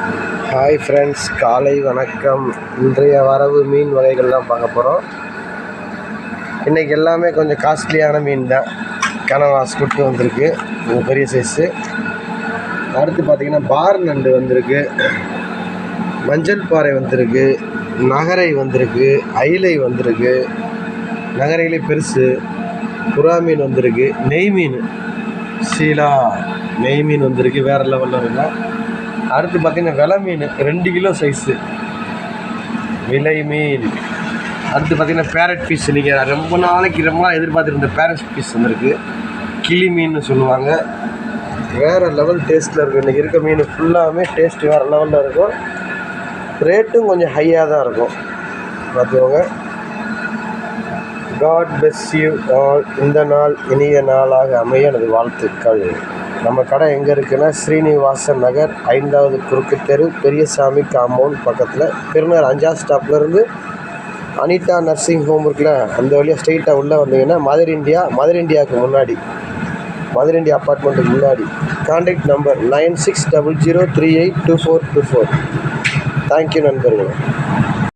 Hi friends காலை வணக்கம். இன்றைய வரவு மீன் வகைகள்லாம் பார்க்க போகிறோம் இன்றைக்கி எல்லாமே கொஞ்சம் காஸ்ட்லியான மீன் தான். கனவாஸ் குட்டு வந்திருக்கு. பெரிய சைஸு அடுத்து பார்த்திங்கன்னா பார் நண்டு வந்திருக்கு. மஞ்சள் பாறை வந்திருக்கு. நகரை வந்திருக்கு. ஐலை வந்திருக்கு. நகரையிலே பெருசு. புறா மீன் வந்திருக்கு. நெய் மீன். சீலா நெய் மீன் வந்திருக்கு. வேறு லெவலில் இருக்கும் அடுத்து பார்த்தீங்கன்னா விலை மீன் ரெண்டு கிலோ சைஸு விலை மீன். அடுத்து பார்த்தீங்கன்னா பேரட் பீஸ் நீங்கள் ரொம்ப நாளைக்கு ரொம்ப நாள் எதிர்பார்த்துருந்த பேரட் பீஸ் வந்துருக்கு. கிளி மீன் சொல்லுவாங்க. வேறு லெவல் டேஸ்ட்டில் இருக்கும். இன்றைக்கி இருக்க மீன் ஃபுல்லாகவே டேஸ்ட் வேறு லெவலில் இருக்கும். ரேட்டும் கொஞ்சம் ஹையாக தான் இருக்கும். பார்த்துக்கோங்க. காட் bless யூ ஆல் இந்த நாள் இனிய நாளாக அமைய எனது வாழ்த்துக்கள். நம்ம கடை எங்கே இருக்குன்னா ஸ்ரீனிவாசன் நகர் ஐந்தாவது குறுக்கு தெரு பெரியசாமி காம்பவுண்ட் பக்கத்தில். பெருநர் அஞ்சா ஸ்டாப்லேருந்து அனிதா நர்சிங் ஹோம் இருக்குல்ல அந்த வழியாக ஸ்ட்ரெயிட்டாக உள்ளே வந்தீங்கன்னா மதர் இந்தியா மதர் இந்தியாவுக்கு முன்னாடி. மதர் இந்தியா அப்பார்ட்மெண்ட்டுக்கு முன்னாடி. Contact number nine six double zero three eight two four two four thank you நண்பர்களே.